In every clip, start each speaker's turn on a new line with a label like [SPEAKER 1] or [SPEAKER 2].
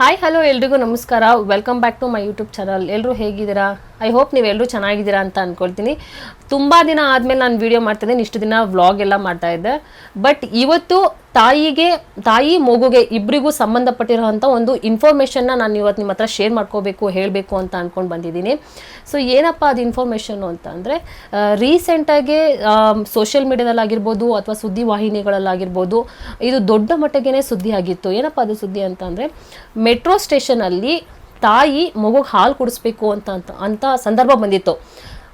[SPEAKER 1] Hi hello ಎಲ್ರಿಗೂ ನಮಸ್ಕಾರ. Welcome back to my YouTube channel ಎಲ್ಲರೂ ಹೇಗಿದ್ದೀರಾ? ಐ ಹೋಪ್ ನೀವೆಲ್ಲರೂ ಚೆನ್ನಾಗಿದ್ದೀರಾ ಅಂತ ಅಂದ್ಕೊಳ್ತೀನಿ ತುಂಬ ದಿನ ಆದಮೇಲೆ ನಾನು ವೀಡಿಯೋ ಮಾಡ್ತಿದ್ದೀನಿ. ಇಷ್ಟು ದಿನ ವ್ಲಾಗ್ ಎಲ್ಲ ಮಾಡ್ತಾಯಿದ್ದೆ ಬಟ್ ಇವತ್ತು ತಾಯಿಗೆ, ತಾಯಿ ಮಗುಗೆ ಇಬ್ಬರಿಗೂ ಸಂಬಂಧಪಟ್ಟಿರೋಂಥ ಒಂದು ಇನ್ಫಾರ್ಮೇಷನ್ನ ನಾನು ಇವತ್ತು ನಿಮ್ಮ ಹತ್ರ ಶೇರ್ ಮಾಡ್ಕೋಬೇಕು, ಹೇಳಬೇಕು ಅಂತ ಅಂದ್ಕೊಂಡು ಬಂದಿದ್ದೀನಿ. ಸೊ ಏನಪ್ಪ ಅದು ಇನ್ಫಾರ್ಮೇಷನ್ನು ಅಂತ ಅಂದರೆ ರೀಸೆಂಟಾಗಿ ಸೋಷಿಯಲ್ ಮೀಡ್ಯಾದಲ್ಲಾಗಿರ್ಬೋದು ಅಥವಾ ಸುದ್ದಿ ವಾಹಿನಿಗಳಲ್ಲಾಗಿರ್ಬೋದು, ಇದು ದೊಡ್ಡ ಮಟ್ಟಿಗೆ ಸುದ್ದಿ ಆಗಿತ್ತು. ಏನಪ್ಪ ಅದು ಸುದ್ದಿ ಅಂತ ಅಂದರೆ ಮೆಟ್ರೋ ಸ್ಟೇಷನಲ್ಲಿ ತಾಯಿ ಮಗುಗೆ ಹಾಲು ಕುಡಿಸ್ಬೇಕು ಅಂತ ಅಂತ ಸಂದರ್ಭ ಬಂದಿತ್ತು.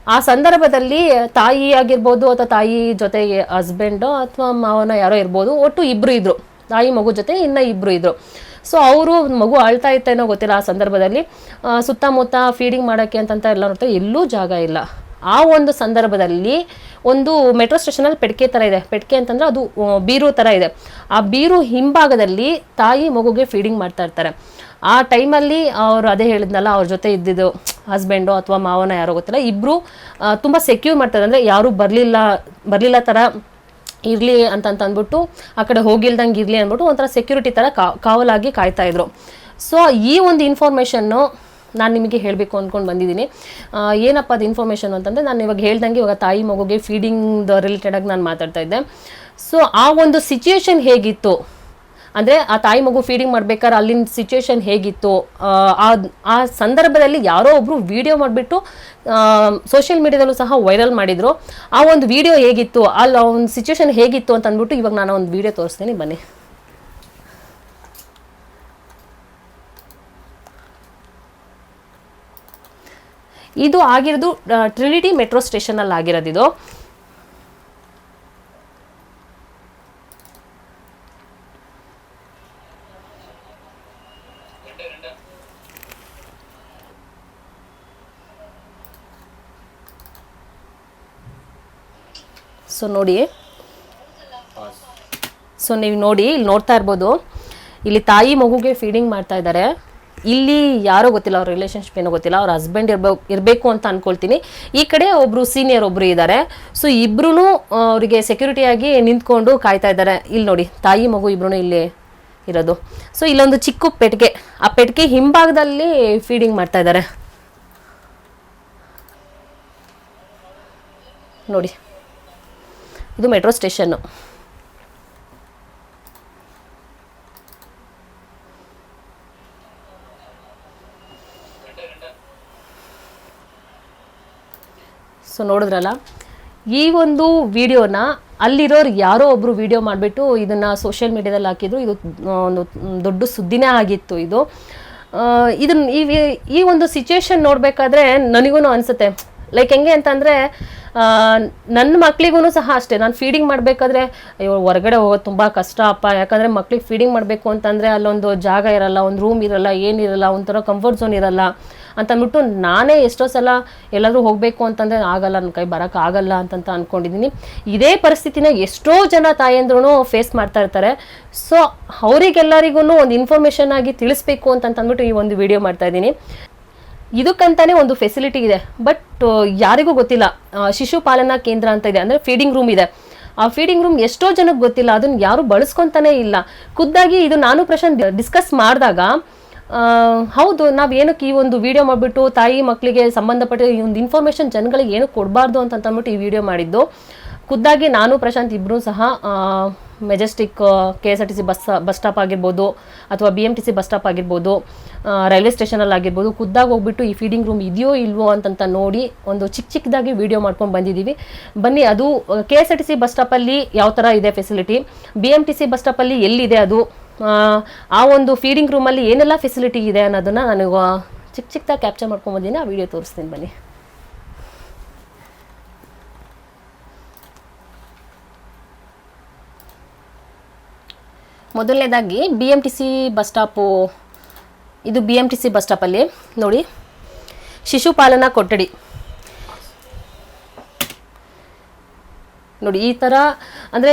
[SPEAKER 1] ಆ ಸಂದರ್ಭದಲ್ಲಿ ತಾಯಿ ಆಗಿರ್ಬೋದು ಅಥವಾ ತಾಯಿ ಜೊತೆ ಹಸ್ಬೆಂಡು ಅಥವಾ ಮಾವನ ಯಾರೋ ಇರ್ಬೋದು, ಒಟ್ಟು ಇಬ್ಬರು ಇದ್ದರು ತಾಯಿ ಮಗು ಜೊತೆ ಇನ್ನು ಇಬ್ಬರು ಇದ್ದರು ಸೊ ಅವರು ಮಗು ಅಳ್ತಾ ಇತ್ತೇನೋ ಗೊತ್ತಿಲ್ಲ ಆ ಸಂದರ್ಭದಲ್ಲಿ. ಸುತ್ತಮುತ್ತ ಫೀಡಿಂಗ್ ಮಾಡೋಕ್ಕೆ ಅಂತಂತ ಎಲ್ಲ ನೋಡ್ತಾ ಎಲ್ಲೂ ಜಾಗ ಇಲ್ಲ. ಆ ಒಂದು ಸಂದರ್ಭದಲ್ಲಿ ಒಂದು ಮೆಟ್ರೋ ಸ್ಟೇಷನಲ್ಲಿ ಪೆಟ್ಕೆ ಥರ ಇದೆ. ಪೆಟ್ಕೆ ಅಂತಂದ್ರೆ ಅದು ಬೀರು ಥರ ಇದೆ. ಆ ಬೀರು ಹಿಂಭಾಗದಲ್ಲಿ ತಾಯಿ ಮಗುಗೆ ಫೀಡಿಂಗ್ ಮಾಡ್ತಾ ಇರ್ತಾರೆ. ಆ ಟೈಮಲ್ಲಿ ಅವರು ಅದೇ ಹೇಳಿದ್ನಲ್ಲ, ಅವ್ರ ಜೊತೆ ಇದ್ದಿದ್ದು. ಹಸ್ಬೆಂಡು ಅಥವಾ ಮಾವನ ಯಾರೋ ಗೊತ್ತಿಲ್ಲ ಇಬ್ಬರು ತುಂಬ ಸೆಕ್ಯೂರ್ ಮಾಡ್ತಾರೆ. ಅಂದರೆ ಯಾರೂ ಬರಲಿಲ್ಲ ಬರಲಿಲ್ಲ ಥರ ಇರಲಿ ಅಂತಂತ ಅಂದ್ಬಿಟ್ಟು, ಆ ಕಡೆ ಹೋಗಿಲ್ದಂಗೆ ಇರಲಿ ಅಂದ್ಬಿಟ್ಟು ಒಂಥರ ಸೆಕ್ಯೂರಿಟಿ ಥರ ಕಾವಲಾಗಿ ಕಾಯ್ತಾಯಿದ್ರು ಸೊ ಈ ಒಂದು ಇನ್ಫಾರ್ಮೇಷನ್ನು ನಾನು ನಿಮಗೆ ಹೇಳಬೇಕು ಅಂದ್ಕೊಂಡು ಬಂದಿದ್ದೀನಿ. ಏನಪ್ಪ ಅದು ಇನ್ಫಾರ್ಮೇಷನ್ ಅಂತಂದರೆ, ನಾನು ಇವಾಗ ಹೇಳ್ದಂಗೆ ಇವಾಗ ತಾಯಿ ಮಗುಗೆ ಫೀಡಿಂಗ್ ರಿಲೇಟೆಡಾಗಿ ನಾನು ಮಾತಾಡ್ತಾ ಇದ್ದೆ. ಸೊ ಆ ಒಂದು ಸಿಚುಯೇಷನ್ ಹೇಗಿತ್ತು? ಅಂದರೆ ಆ ತಾಯಿ ಮಗು ಫೀಡಿಂಗ್ ಮಾಡ್ಬೇಕಾದ್ರೆ ಅಲ್ಲಿನ ಸಿಚುವೇಶನ್ ಹೇಗಿತ್ತು? ಆ, ಆ- ಸಂದರ್ಭದಲ್ಲಿ ಯಾರೋ ಒಬ್ಬರು ವಿಡಿಯೋ ಮಾಡಿಬಿಟ್ಟು ಸೋಷಿಯಲ್ ಮೀಡಿಯಾದಲ್ಲೂ ಸಹ ವೈರಲ್ ಮಾಡಿದ್ರು. ಆ ಒಂದು ವಿಡಿಯೋ ಹೇಗಿತ್ತು? ಅಲ್ಲಿ ಒಂದು ಸಿಚುವೇಶನ್ ಹೇಗಿತ್ತು ಅಂತ ಅಂದ್ಬಿಟ್ಟು ಇವಾಗ ನಾನು ಒಂದು ವಿಡಿಯೋ ತೋರಿಸ್ತೀನಿ ಬನ್ನಿ. ಇದು ಆಗಿರೋದು ಟ್ರಿನಿಟಿ ಮೆಟ್ರೋ ಸ್ಟೇಷನಲ್ಲಿ ಆಗಿರೋದು ಸೊ ನೋಡಿ. ಸೊ ನೀವು ನೋಡಿ, ಇಲ್ಲಿ ನೋಡ್ತಾ ಇರ್ಬೋದು. ಇಲ್ಲಿ ತಾಯಿ ಮಗುಗೆ ಫೀಡಿಂಗ್ ಮಾಡ್ತಾ ಇದ್ದಾರೆ. ಇಲ್ಲಿ ಯಾರೋ ಗೊತ್ತಿಲ್ಲ, ಅವ್ರ ರಿಲೇಷನ್ಶಿಪ್ ಏನೋ ಗೊತ್ತಿಲ್ಲ, ಅವ್ರ ಹಸ್ಬೆಂಡ್ ಇರ್ಬೇಕು ಇರಬೇಕು ಅಂತ ಅನ್ಕೊಳ್ತೀನಿ. ಈ ಕಡೆ ಒಬ್ರು ಸೀನಿಯರ್ ಒಬ್ರು ಇದ್ದಾರೆ. ಸೊ ಇಬ್ರು ಅವರಿಗೆ ಸೆಕ್ಯೂರಿಟಿಯಾಗಿ ನಿಂತ್ಕೊಂಡು ಕಾಯ್ತಾ ಇದ್ದಾರೆ. ಇಲ್ಲಿ ನೋಡಿ, ತಾಯಿ ಮಗು ಇಬ್ರು ಇಲ್ಲಿ ಇರೋದು. ಸೊ ಇಲ್ಲೊಂದು ಚಿಕ್ಕ ಪೆಟ್ಟಿಗೆ ಆ ಪೆಟ್ಟಿಗೆ ಹಿಂಭಾಗದಲ್ಲಿ ಫೀಡಿಂಗ್ ಮಾಡ್ತಾ ಇದ್ದಾರೆ. ನೋಡಿ. ಇದು ಮೆಟ್ರೋ ಸ್ಟೇಷನ್ನು. ಸೊ ನೋಡಿದ್ರಲ್ಲ, ಈ ಒಂದು ವಿಡಿಯೋನ ಅಲ್ಲಿರೋರು ಯಾರೋ ಒಬ್ರು ವಿಡಿಯೋ ಮಾಡಿಬಿಟ್ಟು ಇದನ್ನ ಸೋಷಿಯಲ್ ಮೀಡಿಯಾದಲ್ಲಿ ಹಾಕಿದ್ರು. ಇದು ಒಂದು ದೊಡ್ಡ ಸುದ್ದಿನೇ ಆಗಿತ್ತು ಇದು. ಇದನ್ನ ಈ ಈ ಒಂದು ಸಿಚುಯೇಷನ್ ನೋಡಬೇಕಾದ್ರೆ ನನಗೂ ಅನಿಸುತ್ತೆ. ಲೈಕ್ ಹೆಂಗೆ ಅಂತಂದರೆ ನನ್ನ ಮಕ್ಳಿಗೂ ಸಹ ಅಷ್ಟೇ. ನಾನು ಫೀಡಿಂಗ್ ಮಾಡಬೇಕಾದ್ರೆ, ಅಯ್ಯೋ, ಹೊರಗಡೆ ಹೋಗೋದು ತುಂಬ ಕಷ್ಟ ಅಪ್ಪ. ಯಾಕಂದರೆ ಮಕ್ಳಿಗೆ ಫೀಡಿಂಗ್ ಮಾಡಬೇಕು ಅಂತಂದರೆ ಅಲ್ಲೊಂದು ಜಾಗ ಇರಲ್ಲ, ಒಂದು ರೂಮ್ ಇರಲ್ಲ ಏನಿರಲ್ಲ ಒಂಥರ ಕಂಫರ್ಟ್ ಝೋನ್ ಇರಲ್ಲ ಅಂತಂದ್ಬಿಟ್ಟು ನಾನೇ ಎಷ್ಟೋ ಸಲ ಎಲ್ಲಾದರೂ ಹೋಗಬೇಕು ಅಂತಂದರೆ ಆಗಲ್ಲ ನನ್ನ ಕೈ ಬರೋಕ್ಕಾಗಲ್ಲ ಅಂತಂತ ಅಂದ್ಕೊಂಡಿದ್ದೀನಿ ಇದೇ ಪರಿಸ್ಥಿತಿನ ಎಷ್ಟೋ ಜನ ತಾಯಂದ್ರೂ ಫೇಸ್ ಮಾಡ್ತಾ ಇರ್ತಾರೆ. ಸೊ ಅವರಿಗೆಲ್ಲರಿಗೂ ಒಂದು ಇನ್ಫಾರ್ಮೇಷನ್ ಆಗಿ ತಿಳಿಸ್ಬೇಕು ಅಂತಂದ್ಬಿಟ್ಟು ಈ ಒಂದು ವಿಡಿಯೋ ಮಾಡ್ತಾ ಇದ್ದೀನಿ. ಇದಕ್ಕಂತಾನೆ ಒಂದು ಫೆಸಿಲಿಟಿ ಇದೆ. ಬಟ್ ಯಾರಿಗೂ ಗೊತ್ತಿಲ್ಲ. ಶಿಶು ಪಾಲನಾ ಕೇಂದ್ರ ಅಂತ ಇದೆ. ಅಂದರೆ ಫೀಡಿಂಗ್ ರೂಮ್ ಇದೆ. ಆ ಫೀಡಿಂಗ್ ರೂಮ್ ಎಷ್ಟೋ ಜನಕ್ಕೆ ಗೊತ್ತಿಲ್ಲ. ಅದನ್ನ ಯಾರು ಬಳಸ್ಕೊತಾನೆ ಇಲ್ಲ. ಖುದ್ದಾಗಿ ಇದು ನಾನು ಪ್ರಶಾಂತ್ ಡಿಸ್ಕಸ್ ಮಾಡಿದಾಗ ಹೌದು, ನಾವು ಏನಕ್ಕೆ ಈ ಒಂದು ವಿಡಿಯೋ ಮಾಡಿಬಿಟ್ಟು ತಾಯಿ ಮಕ್ಕಳಿಗೆ ಸಂಬಂಧಪಟ್ಟ ಈ ಒಂದು ಇನ್ಫಾರ್ಮೇಷನ್ ಜನಗಳಿಗೆ ಏನು ಕೊಡಬಾರ್ದು ಅಂತ ಅಂದ್ಬಿಟ್ಟು ಈ ವಿಡಿಯೋ ಮಾಡಿದ್ದು. ಖುದ್ದಾಗಿ ನಾನು ಪ್ರಶಾಂತ್ ಇಬ್ಬರೂ ಸಹ Majestic K S R T C bus bus stop ಆಗಿರ್ಬೋದು ಅಥವಾ B M T C bus stop ಆಗಿರ್ಬೋದು ರೈಲ್ವೆ ಸ್ಟೇಷನಲ್ಲಿ ಆಗಿರ್ಬೋದು ಖುದ್ದಾಗಿ ಹೋಗ್ಬಿಟ್ಟು ಈ ಫೀಡಿಂಗ್ ರೂಮ್ ಇದೆಯೋ ಇಲ್ವೋ ಅಂತಂತ ನೋಡಿ ಒಂದು ಚಿಕ್ಕ ಚಿಕ್ಕದಾಗಿ ವಿಡಿಯೋ ಮಾಡ್ಕೊಂಡು ಬಂದಿದ್ದೀವಿ ಬನ್ನಿ ಅದು K S R T C bus ಸ್ಟಾಪಲ್ಲಿ ಯಾವ ಥರ ಇದೆ facility B M T C bus ಸ್ಟಾಪಲ್ಲಿ ಎಲ್ಲಿದೆ ಅದು? ಆ, ಒಂದು ಫೀಡಿಂಗ್ ರೂಮಲ್ಲಿ ಏನೆಲ್ಲ ಫೆಸಿಲಿಟಿ ಇದೆ ಅನ್ನೋದನ್ನು ನಾನು ಚಿಕ್ಕ ಚಿಕ್ಕದಾಗಿ ಕ್ಯಾಪ್ಚರ್ ಮಾಡ್ಕೊಂಬಂದಿನಿ ಆ ವಿಡಿಯೋ ತೋರಿಸ್ತೀನಿ ಬನ್ನಿ. ಮೊದಲನೇದಾಗಿ B M T C bus stop ಇದು B M T C bus ಸ್ಟಾಪಲ್ಲಿ ನೋಡಿ. ಶಿಶುಪಾಲನಾ ಕೊಠಡಿ. ನೋಡಿ, ಈ ಥರ ಅಂದರೆ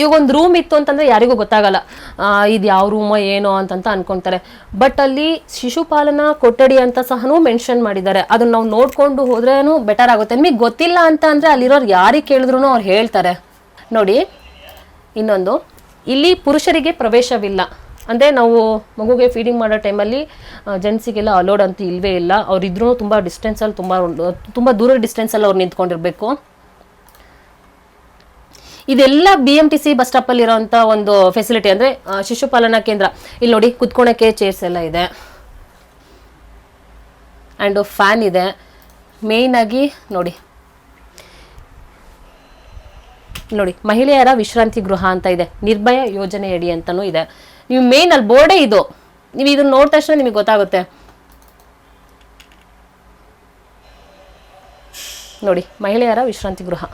[SPEAKER 1] ಇವಾಗ ಒಂದು ರೂಮ್ ಇತ್ತು ಅಂತಂದರೆ ಯಾರಿಗೂ ಗೊತ್ತಾಗಲ್ಲ. ಇದು ಯಾವ ರೂಮ ಏನೋ ಅಂತಂತ ಅನ್ಕೊಂತಾರೆ. ಬಟ್ ಅಲ್ಲಿ ಶಿಶುಪಾಲನಾ ಕೊಠಡಿ ಅಂತ ಸಹ ಮೆನ್ಷನ್ ಮಾಡಿದ್ದಾರೆ. ಅದನ್ನ ನಾವು ನೋಡಿಕೊಂಡು ಹೋದ್ರೂ ಬೆಟರ್ ಆಗುತ್ತೆ. ನಿಮಗೆ ಗೊತ್ತಿಲ್ಲ ಅಂತ ಅಂದರೆ ಅಲ್ಲಿರೋರು ಯಾರಿಗೆ ಕೇಳಿದ್ರು ಅವ್ರು ಹೇಳ್ತಾರೆ. ನೋಡಿ, ಇನ್ನೊಂದು. ಇಲ್ಲಿ ಪುರುಷರಿಗೆ ಪ್ರವೇಶವಿಲ್ಲ. ಅಂದರೆ ನಾವು ಮಗುಗೆ ಫೀಡಿಂಗ್ ಮಾಡೋ ಟೈಮಲ್ಲಿ ಜೆಂಟ್ಸಿಗೆಲ್ಲ ಅಲೋಡ್ ಅಂತ ಇಲ್ಲವೇ ಇಲ್ಲ. ಅವರಿದ್ರೂ ತುಂಬ ಡಿಸ್ಟೆನ್ಸಲ್ಲಿ ತುಂಬ ತುಂಬ ದೂರ ಡಿಸ್ಟೆನ್ಸಲ್ಲಿ ಅವ್ರು ನಿಂತ್ಕೊಂಡಿರಬೇಕು. ಇದೆಲ್ಲ B M T C bus ಸ್ಟಾಪಲ್ಲಿ ಇರೋವಂಥ ಒಂದು ಫೆಸಿಲಿಟಿ ಅಂದರೆ ಶಿಶುಪಾಲನಾ ಕೇಂದ್ರ. ಇಲ್ಲಿ ನೋಡಿ, ಕುತ್ಕೊಳಕ್ಕೆ ಚೇರ್ಸ್ ಎಲ್ಲ ಇದೆ. ಆ್ಯಂಡ್ ಫ್ಯಾನ್ ಇದೆ. ಮೇಯ್ನಾಗಿ ನೋಡಿ ನೋಡಿ, ಮಹಿಳೆಯರ ವಿಶ್ರಾಂತಿ ಗೃಹ ಅಂತ ಇದೆ. ನಿರ್ಭಯ ಯೋಜನೆ ಅಡಿ ಅಂತಲೂ ಇದೆ. ನೀವು ಮೇನ್ ಅಲ್ಲಿ ಬೋರ್ಡೇ ಇದು. ನೀವು ಇದನ್ನ ನೋಡಿದ ತಕ್ಷಣ ನಿಮಗೆ ಗೊತ್ತಾಗುತ್ತೆ. ನೋಡಿ, ಮಹಿಳೆಯರ ವಿಶ್ರಾಂತಿ ಗೃಹ.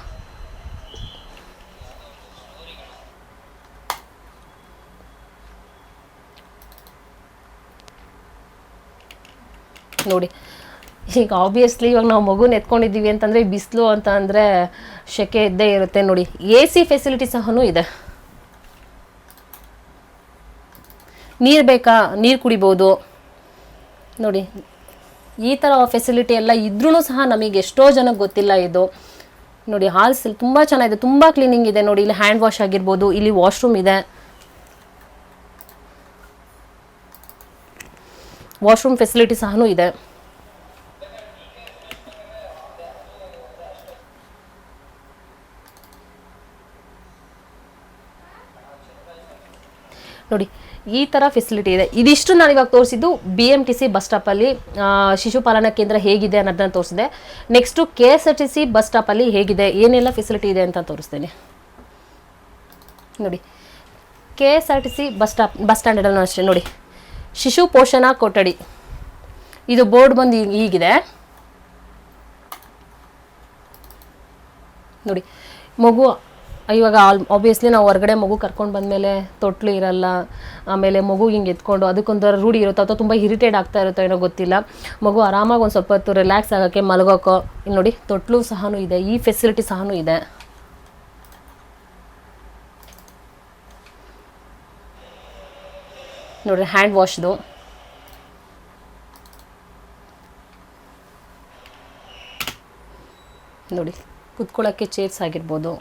[SPEAKER 1] ನೋಡಿ ಈಗ ಆಬ್ವಿಯಸ್ಲಿ ಇವಾಗ ನಾವು ಮಗುನ ಎತ್ಕೊಂಡಿದ್ದೀವಿ ಅಂತಂದರೆ ಬಿಸಿಲು ಅಂತ ಅಂದರೆ ಶೆಕೆ ಇದ್ದೇ ಇರುತ್ತೆ ನೋಡಿ. ಎ ಸಿ ಫೆಸಿಲಿಟಿ ಸಹನೂ ಇದೆ. ನೀರು ಬೇಕಾ? ನೀರು ಕುಡಿಬೋದು. ನೋಡಿ, ಈ ಥರ ಫೆಸಿಲಿಟಿ ಎಲ್ಲ ಇದ್ರೂ ಸಹ ನಮಗೆ ಎಷ್ಟೋ ಜನಕ್ಕೆ ಗೊತ್ತಿಲ್ಲ ಇದು. ನೋಡಿ ಹಾಲ್ಸ್ ತುಂಬ ಚೆನ್ನಾಗಿದೆ, ತುಂಬ ಕ್ಲೀನಿಂಗ್ ಇದೆ. ನೋಡಿ, ಇಲ್ಲಿ ಹ್ಯಾಂಡ್ ವಾಶ್ ಆಗಿರ್ಬೋದು, ಇಲ್ಲಿ ವಾಶ್ರೂಮ್ ಇದೆ. ವಾಶ್ರೂಮ್ ಫೆಸಿಲಿಟಿ ಸಹನೂ ಇದೆ. ನೋಡಿ, ಈ ಥರ ಫೆಸಿಲಿಟಿ ಇದೆ. ಇದಿಷ್ಟು ನಾನು ಇವಾಗ ತೋರಿಸಿದ್ದು B M T C bus ಸ್ಟಾಪಲ್ಲಿ ಶಿಶುಪಾಲನಾ ಕೇಂದ್ರ ಹೇಗಿದೆ ಅನ್ನೋದನ್ನ ತೋರಿಸಿದೆ. Next K S R T C bus ಸ್ಟಾಪಲ್ಲಿ ಹೇಗಿದೆ, ಏನೆಲ್ಲ ಫೆಸಿಲಿಟಿ ಇದೆ ಅಂತ ತೋರಿಸ್ತೇನೆ. ನೋಡಿ K S R T C bus stop bus ಸ್ಟ್ಯಾಂಡಲ್ಲೂ ಅಷ್ಟೇ, ನೋಡಿ. ಶಿಶು ಪೋಷಣಾ ಕೊಠಡಿ. ಇದು ಬೋರ್ಡ್ ಬಂದು ಈಗಿದೆ ನೋಡಿ, ಮಗು ಇವಾಗ ಆಲ್ ಆಬ್ವಿಯಸ್ಲಿ ನಾವು ಹೊರಗಡೆ ಮಗು ಕರ್ಕೊಂಡು ಬಂದಮೇಲೆ ತೊಟ್ಲು ಇರಲ್ಲ, ಆಮೇಲೆ ಮಗು ಹಿಂಗೆ ಎತ್ಕೊಂಡು ಅದಕ್ಕೊಂಥರ ರೂಢಿ ಇರುತ್ತೋ ಅಥವಾ ತುಂಬ ಇರಿಟೇಟ್ ಆಗ್ತಾ ಇರುತ್ತೋ ಏನೋ ಗೊತ್ತಿಲ್ಲ. ಮಗು ಆರಾಮಾಗಿ ಒಂದು ಸ್ವಲ್ಪ ಹೊತ್ತು ರಿಲ್ಯಾಕ್ಸ್ ಆಗೋಕ್ಕೆ ಮಲಗೋಕ್ಕೋ ಇಲ್ಲಿ ನೋಡಿ, ತೊಟ್ಲು ಸಹ ಇದೆ, ಈ ಫೆಸಿಲಿಟಿ ಸಹ ಇದೆ. ನೋಡಿರಿ ಹ್ಯಾಂಡ್ ವಾಶ್ದು ನೋಡಿ ಕುತ್ಕೊಳ್ಳೋಕ್ಕೆ ಚೇರ್ಸ್ ಆಗಿರ್ಬೋದು.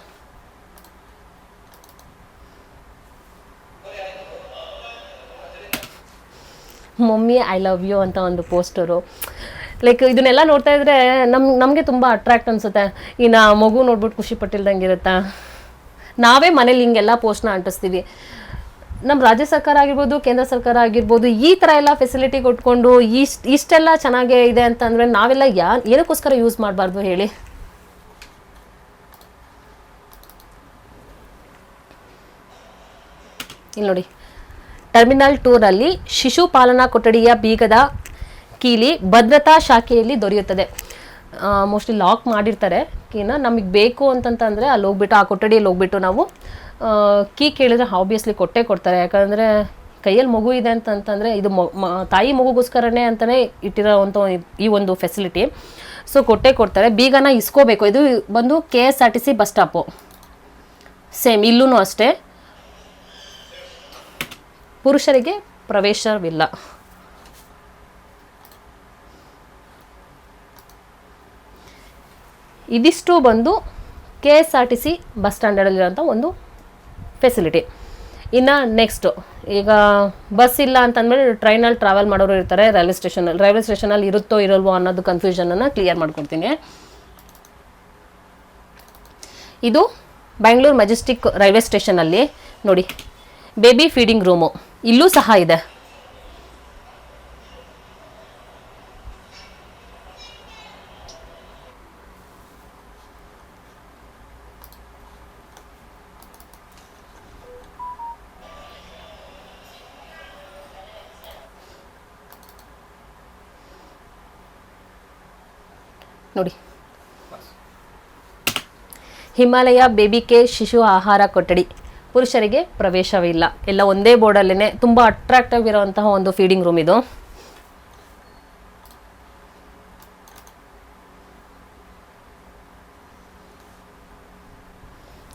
[SPEAKER 1] ಮಮ್ಮಿ ಐ ಲವ್ ಯು ಅಂತ ಒಂದು ಪೋಸ್ಟರು. ಲೈಕ್ ಇದನ್ನೆಲ್ಲ ನೋಡ್ತಾ ಇದ್ರೆ ನಮ್, ನಮಗೆ ತುಂಬ ಅಟ್ರಾಕ್ಟ್ ಅನ್ಸುತ್ತೆ. ಇನ್ನು ಮಗು ನೋಡ್ಬಿಟ್ಟು ಖುಷಿ ಪಟ್ಟಿಲ್ದಂಗೆ ಇರುತ್ತಾ ನಾವೇ ಮನೇಲಿ ಹಿಂಗೆಲ್ಲ ಪೋಸ್ಟ್ನ ಅಂಟಿಸ್ತೀವಿ. ನಮ್ಮ ರಾಜ್ಯ ಸರ್ಕಾರ ಆಗಿರ್ಬೋದು, ಕೇಂದ್ರ ಸರ್ಕಾರ ಆಗಿರ್ಬೋದು, ಈ ಥರ ಎಲ್ಲ ಫೆಸಿಲಿಟಿ ಕೊಟ್ಕೊಂಡು ಇಷ್ಟು, ಇಷ್ಟೆಲ್ಲ ಚೆನ್ನಾಗೇ ಇದೆ ಅಂತಂದರೆ ನಾವೆಲ್ಲ ಯಾ, ಏನಕ್ಕೋಸ್ಕರ ಯೂಸ್ ಮಾಡಬಾರ್ದು ಹೇಳಿ? ಇಲ್ಲಿ ನೋಡಿ ಟರ್ಮಿನಲ್ ಟೂರಲ್ಲಿ ಶಿಶು ಪಾಲನಾ ಕೊಠಡಿಯ ಬೀಗದ ಕೀಲಿ ಭದ್ರತಾ ಶಾಖೆಯಲ್ಲಿ ದೊರೆಯುತ್ತದೆ. ಮೋಸ್ಟ್ಲಿ ಲಾಕ್ ಮಾಡಿರ್ತಾರೆ. ಕೀನ ನಮಗೆ ಬೇಕು ಅಂತಂತಂದರೆ ಅಲ್ಲಿ ಹೋಗ್ಬಿಟ್ಟು, ಆ ಕೊಠಡಿಯಲ್ಲಿ ಹೋಗ್ಬಿಟ್ಟು ನಾವು ಕೀ ಕೇಳಿದ್ರೆ ಆಬ್ವಿಯಸ್ಲಿ ಕೊಟ್ಟೇ ಕೊಡ್ತಾರೆ. ಯಾಕಂದರೆ ಕೈಯಲ್ಲಿ ಮಗು ಇದೆ ಅಂತಂತಂದರೆ ಇದು ತಾಯಿ ಮಗುಗೋಸ್ಕರನೇ ಅಂತಲೇ ಇಟ್ಟಿರೋವಂಥ ಈ ಒಂದು ಫೆಸಿಲಿಟಿ ಸೊ ಕೊಟ್ಟೇ ಕೊಡ್ತಾರೆ. ಬೀಗನ ಇಸ್ಕೋಬೇಕು. ಇದು ಬಂದು K S R T C bus stop same ಇಲ್ಲೂ ಅಷ್ಟೇ. ಪುರುಷರಿಗೆ ಪ್ರವೇಶವಿಲ್ಲ. ಇದಿಷ್ಟು ಬಂದು K S R T C bus ಸ್ಟ್ಯಾಂಡರ್ಡಲ್ಲಿರೋಂಥ ಒಂದು ಫೆಸಿಲಿಟಿ ಇನ್ನು ನೆಕ್ಸ್ಟು ಈಗ ಬಸ್ ಇಲ್ಲ ಅಂತಂದಮೇಲೆ ಟ್ರೈನಲ್ಲಿ ಟ್ರಾವೆಲ್ ಮಾಡೋರು ಇರ್ತಾರೆ, ರೈಲ್ವೆ ಸ್ಟೇಷನಲ್ಲಿ ರೈಲ್ವೆ ಸ್ಟೇಷನಲ್ಲಿ ಇರುತ್ತೋ ಇರಲ್ವೋ ಅನ್ನೋದು ಕನ್ಫ್ಯೂಷನನ್ನು ಕ್ಲಿಯರ್ ಮಾಡ್ಕೊಡ್ತೀನಿ. ಇದು ಬ್ಯಾಂಗ್ಳೂರು ಮೆಜೆಸ್ಟಿಕ್ ರೈಲ್ವೆ ಸ್ಟೇಷನಲ್ಲಿ ನೋಡಿ ಬೇಬಿ ಫೀಡಿಂಗ್ ರೂಮು ಇಲ್ಲೂ ಸಹ ಇದೆ. ನೋಡಿ. ಹಿಮಾಲಯ ಬೇಬಿ ಕೇರ್ ಶಿಶು ಆಹಾರ ಕೊಠಡಿ. ಪುರುಷರಿಗೆ ಪ್ರವೇಶವಿಲ್ಲ ಎಲ್ಲ ಒಂದೇ ಬೋರ್ಡಲ್ಲೇ ತುಂಬ ಅಟ್ರಾಕ್ಟಿವ್ ಇರುವಂತಹ ಒಂದು ಫೀಡಿಂಗ್ ರೂಮ್ ಇದು.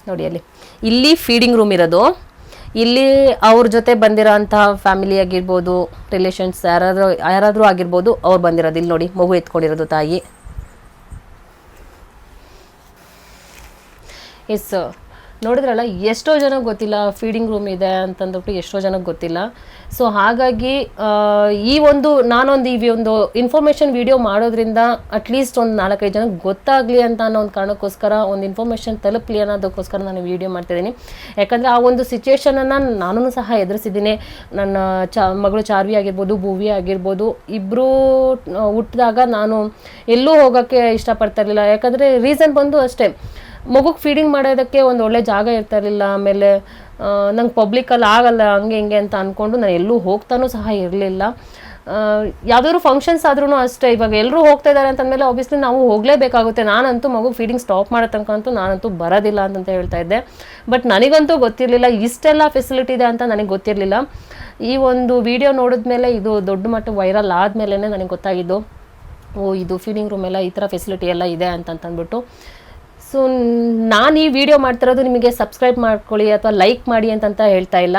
[SPEAKER 1] ನೋಡಿ ಅಲ್ಲಿ. ಇಲ್ಲಿ ಫೀಡಿಂಗ್ ರೂಮ್ ಇರೋದು. ಇಲ್ಲಿ ಅವ್ರ ಜೊತೆ ಬಂದಿರೋಂತಹ ಫ್ಯಾಮಿಲಿ ಆಗಿರ್ಬೋದು ರಿಲೇಷನ್ಸ್ ಯಾರಾದರೂ ಯಾರಾದರೂ ಆಗಿರ್ಬೋದು ಅವ್ರು ಬಂದಿರೋದು. ಇಲ್ಲಿ ನೋಡಿ ಮಗು ಎತ್ಕೊಂಡಿರೋದು ತಾಯಿ. ಎಸ್ ನೋಡಿದ್ರಲ್ಲ, ಎಷ್ಟೋ ಜನ ಗೊತ್ತಿಲ್ಲ ಫೀಡಿಂಗ್ ರೂಮ್ ಇದೆ ಅಂತಂದ್ಬಿಟ್ಟು ಎಷ್ಟೋ ಜನಕ್ಕೆ ಗೊತ್ತಿಲ್ಲ. ಸೊ ಹಾಗಾಗಿ ಈ ಒಂದು, ನಾನೊಂದು ಈ ಒಂದು ಇನ್ಫಾರ್ಮೇಷನ್ ವಿಡಿಯೋ ಮಾಡೋದ್ರಿಂದ ಅಟ್ಲೀಸ್ಟ್ ಒಂದು ನಾಲ್ಕೈದು ಜನಕ್ಕೆ ಗೊತ್ತಾಗಲಿ ಅಂತ ಅನ್ನೋ ಒಂದು ಕಾರಣಕ್ಕೋಸ್ಕರ, ಒಂದು ಇನ್ಫಾರ್ಮೇಷನ್ ತಲುಪಲಿ ಅನ್ನೋದಕ್ಕೋಸ್ಕರ ನಾನು ವಿಡಿಯೋ ಮಾಡ್ತಿದ್ದೀನಿ ಯಾಕಂದರೆ ಆ ಒಂದು ಸಿಚುವೇಷನನ್ನು ನಾನು ಸಹ ಎದುರಿಸಿದ್ದೀನಿ. ನನ್ನ ಚ, ಮಗಳು ಚಾರ್ವಿ ಆಗಿರ್ಬೋದು, ಭೂವಿ ಆಗಿರ್ಬೋದು ಇಬ್ಬರು ಹುಟ್ಟಿದಾಗ ನಾನು ಎಲ್ಲೂ ಹೋಗೋಕ್ಕೆ ಇಷ್ಟಪಡ್ತಾ ಇರಲಿಲ್ಲ. ಯಾಕಂದರೆ ರೀಸನ್ ಬಂದು ಅಷ್ಟೇ. ಮಗುಗೆ ಫೀಡಿಂಗ್ ಮಾಡೋದಕ್ಕೆ ಒಂದು ಒಳ್ಳೆ ಜಾಗ ಇರ್ತಾ ಇರಲಿಲ್ಲ ಆಮೇಲೆ ನಂಗೆ ಪಬ್ಲಿಕಲ್ಲಿ ಆಗಲ್ಲ, ಹಂಗೆ ಹಿಂಗೆ ಅಂತ ಅಂದ್ಕೊಂಡು ನಾನು ಎಲ್ಲೂ ಹೋಗ್ತಾನೂ ಸಹ ಇರಲಿಲ್ಲ. ಯಾವ್ದಾದ್ರು ಫಂಕ್ಷನ್ಸ್ ಆದ್ರೂ ಅಷ್ಟೇ, ಇವಾಗ ಎಲ್ಲರೂ ಹೋಗ್ತಾ ಇದ್ದಾರೆ ಅಂತಂದಮೇಲೆ ಆಬ್ವಿಯಸ್ಲಿ ನಾವು ಹೋಗಲೇಬೇಕಾಗುತ್ತೆ. ನಾನಂತೂ ಮಗು ಫೀಡಿಂಗ್ ಸ್ಟಾಪ್ ಮಾಡೋ ತನಕ ಅಂತೂ ನಾನಂತೂ ಬರೋದಿಲ್ಲ ಅಂತ ಹೇಳ್ತಾ ಇದ್ದೆ. ಬಟ್ ನನಗಂತೂ ಗೊತ್ತಿರಲಿಲ್ಲ, ಇಷ್ಟೆಲ್ಲ ಫೆಸಿಲಿಟಿ ಇದೆ ಅಂತ ನನಗೆ ಗೊತ್ತಿರಲಿಲ್ಲ. ಈ ಒಂದು ವಿಡಿಯೋ ನೋಡಿದ್ಮೇಲೆ ಇದು ದೊಡ್ಡ ಮಟ್ಟ ವೈರಲ್ ಆದಮೇಲೆ ನನಗೆ ಗೊತ್ತಾಗಿದ್ದು, ಓ, ಇದು ಫೀಡಿಂಗ್ ರೂಮ್ ಎಲ್ಲ ಈ ಥರ ಫೆಸಿಲಿಟಿ ಎಲ್ಲ ಇದೆ ಅಂತಂತಂದ್ಬಿಟ್ಟು ಸೊ ನಾನು ಈ ವಿಡಿಯೋ ಮಾಡ್ತಿರೋದು ನಿಮಗೆ ಸಬ್ಸ್ಕ್ರೈಬ್ ಮಾಡ್ಕೊಳ್ಳಿ ಅಥವಾ ಲೈಕ್ ಮಾಡಿ ಅಂತಂತ ಹೇಳ್ತಾ ಇಲ್ಲ.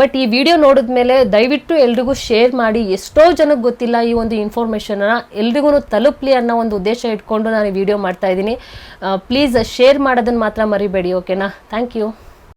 [SPEAKER 1] ಬಟ್ ಈ ವಿಡಿಯೋ ನೋಡಿದ ಮೇಲೆ ದಯವಿಟ್ಟು ಎಲ್ರಿಗೂ ಶೇರ್ ಮಾಡಿ. ಎಷ್ಟೋ ಜನಕ್ಕೆ ಗೊತ್ತಿಲ್ಲ ಈ ಒಂದು ಇನ್ಫಾರ್ಮೇಷನ್ನ ಎಲ್ರಿಗೂ ತಲುಪಲಿ ಅನ್ನೋ ಒಂದು ಉದ್ದೇಶ ಇಟ್ಕೊಂಡು ನಾನು ಈ ವಿಡಿಯೋ ಮಾಡ್ತಾ ಇದ್ದೀನಿ. ಪ್ಲೀಸ್ ಶೇರ್ ಮಾಡೋದನ್ನು ಮಾತ್ರ ಮರಿಬೇಡಿ ಓಕೆನಾ ಥ್ಯಾಂಕ್ ಯು